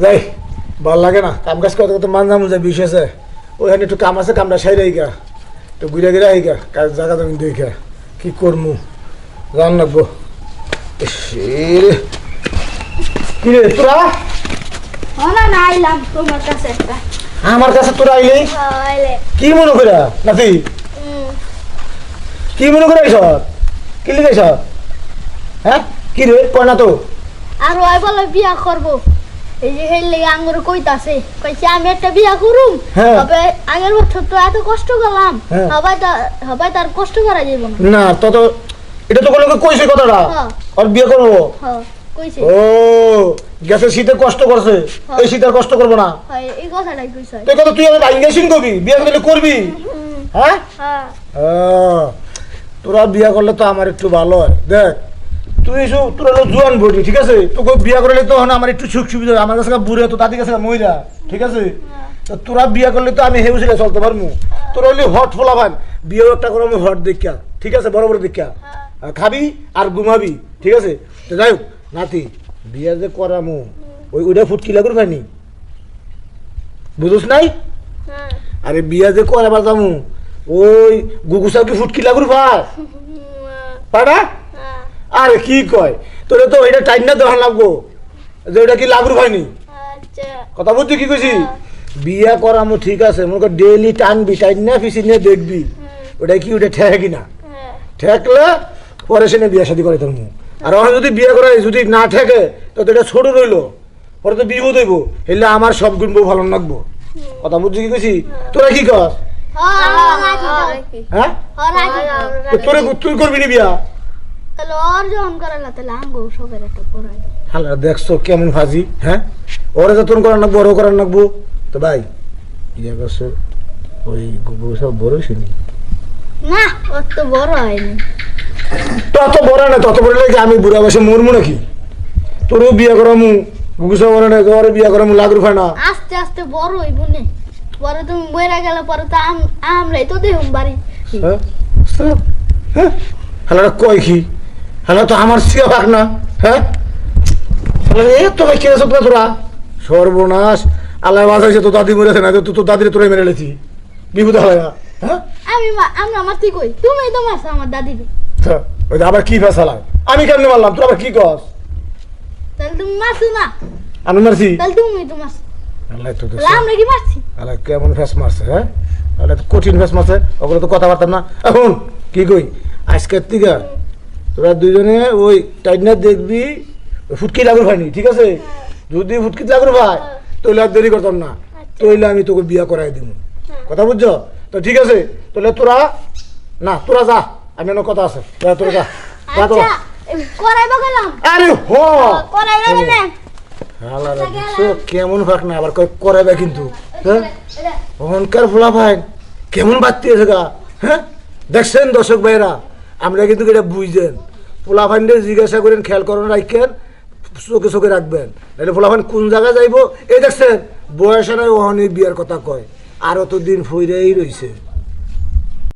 যাই ভালো লাগে না। কাম কাজ করতে করতে মানজা যায় বিষ আছে ওইখানে একটু কাম আছে কামটা সাইরে আইগা। একটু ঘুরে ঘুরে আইগা কাজ জায়গা তুমি দেখা। কি করমু? জান লাগবো। কি রে? তোরা? আমার কাছে তোরা আইলি? কি মনে করে নাতি? কি মনে করে আইস কি লিখে হ্যাঁ? কি রে? কয় না তো। আর ওই বলে বিয়া করব। এই যে হেল আঙ্গুর কইতাছে কইছে আমি একটা বিয়া করুম। হ্যাঁ। তবে আগের বছর তো এত কষ্ট করলাম। হ্যাঁ। সবাই তা সবাই তার কষ্ট করা যাইব না। না তত এটা তো কোনো কইছে কথাটা? হ্যাঁ। আর বিয়ে করব? হ্যাঁ কইছে। ও গ্যাসের শীতে কষ্ট করছে। হ্যাঁ। এই শীতে কষ্ট করব না। এই কথাটাই কইছে। তুই কথা তুই আমার আইঙ্গেশন করবি? বিয়ে করলে করবি? হ্যাঁ? হ্যাঁ। তোরা বিয়ে করলে তো আমার একটু ভালো হয়। দেখ তুই এসো তোর হলো জোয়ান বডি ঠিক আছে? তোকে বিয়া করলে তো আমার একটু সুখ সুবিধা আমার কাছে বুড়ে তো তাদের কাছে মহিলা ঠিক আছে? তো তোরা বিয়া করলে তো আমি হেউসিলে চলতে পারব তোর হলে হট ফোলা ভান বিয়েও একটা করে আমি হট দেখা ঠিক আছে? বড় বড় দেখা আর। খাবি আর ঘুমাবি ঠিক আছে? তো যাই হোক নাতি বিয়া যে করামু ওই ওইটা ফুটকিলা করে পাইনি বুঝোস নাই? হ্যাঁ। আরে বিয়া যে করাবার যামু ওই গুগুসা কি ফুটকিলা করে পাটা হ্যাঁ আরে কি কয় তোরে তো এটা টাইম না দেওয়া লাগবো যে ওটা কি লাগুর হয়নি আচ্ছা কথা বুঝছি কি কইছি বিয়া করা মো ঠিক আছে মনে কর ডেইলি টানবি টাইম না ফিসি নিয়ে দেখবি ওটা কি ওটা ঠেকে কিনা হ্যাঁ ঠেকলে পরে সে বিয়া শাদি করে তোর আর ওখানে যদি বিয়ে করে যদি না ঠেকে তো এটা ছোট রইল পরে তো বিয়ে দইব এলে আমার সব গুণ বউ ভালো লাগবো কথা বুঝছি কি কইছি তোরা কি কর হ্যাঁ হ্যাঁ তোরে তুই করবি নি বিয়া তাহলে ওর যখন করালা তাহলে আঙ্গো সবের একটা করাই হালা দেখছ কেমন ফাজি হ্যাঁ? ওরা যতন করার নাকবো ওরও করার নাকবো। তো ভাই ইয়া করছ ওই গুবু সব বড় শুনি না ওর তো বড় হয়নি। তত বড় না তত বড় লাগে আমি বুড়া বসে মরমু নাকি? তোরও বিয়া করামু গুগু সব বড় না তোর বিয়া করামু লাগুর ফায় না। আস্তে আস্তে বড় হইব নে। পরে তুমি বইরা গেলে পরে তো আম আমরাই তো দেখুন বাড়ি। হ্যাঁ? হ্যাঁ? হালাটা কয় কি? হালা তো আমার সিয়া ভাগ না হ্যাঁ? এ তো ভাই কেন সব তোরা? সর্বনাশ আল্লাহ বাজাইছে তো দাদি মরেছে না তো তো দাদিরে তোরাই মেরে লেছি। বিপদ হয় হ্যাঁ? আমি আমরা মারতি কই? তুমি তো মারছো আমার দাদি ওই আবার কি ফেসালা? আমি কেমনে মারলাম? তোর আবার কি কস? তাহলে তুমি মারছো না? আমি মারছি? তাহলে তুমি তো মারছো। আল্লাহ তো আমরা কি মারছি? আল্লাহ কেমন ফেস মারছে হ্যাঁ? আল্লাহ তো কঠিন ফেস মারছে ওগুলো তো কথা পারতাম না। এখন কি কই? আজকের থেকে তোরা দুজনে ওই টাইটনার দেখবি ফুটকি লাগুর ভাইনি ঠিক আছে? যদি ফুটকি লাগুর ভাই তাহলে আর দেরি করতাম না। তাইলে আমি তোকে বিয়া করাই দিব। কথা বুঝছ? তো ঠিক আছে তাহলে তোরা না তোরা যা আমি এনে কথা আছে। যা তোরা যা। যা তোরা। আচ্ছা আরে হ! গেলে কেমন ফাঁক না আবার করাবে কিন্তু হ্যাঁ? ফোলা কেমন বাড়তি আছে গা হ্যাঁ? দেখছেন দর্শক ভাইরা আমরা কিন্তু এটা বুঝছেন পোলা ফাইনদের জিজ্ঞাসা করেন, খেয়াল করেন রাখেন চোখে চোখে রাখবেন। নাহলে পোলাফান কোন জায়গায় যাইব? এই দেখছেন বয়সের ওহনি বিয়ার কথা কয়। আর অতদিন দিন ফুইরেই রইছে।